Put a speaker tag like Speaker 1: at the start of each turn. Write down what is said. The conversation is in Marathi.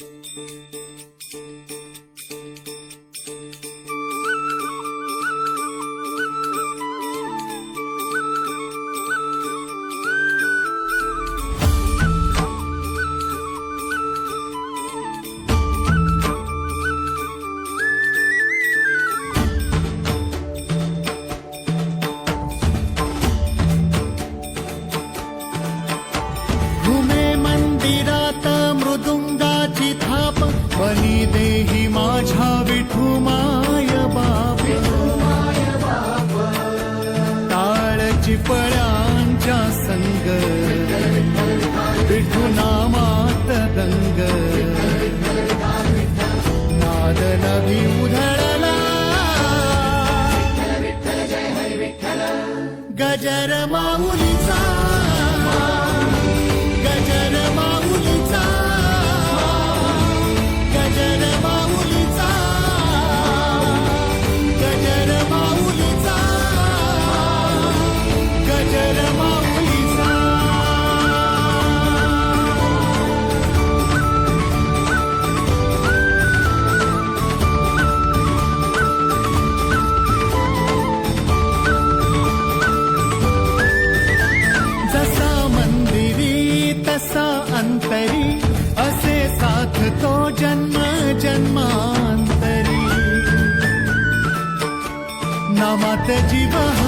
Speaker 1: Música थाप बली देही माझ्या विठुमाय बाप. ताळची पळ्यांच्या संग. विठू नामात दंग नाद नवी उधळला. गजर माऊली te llevaba.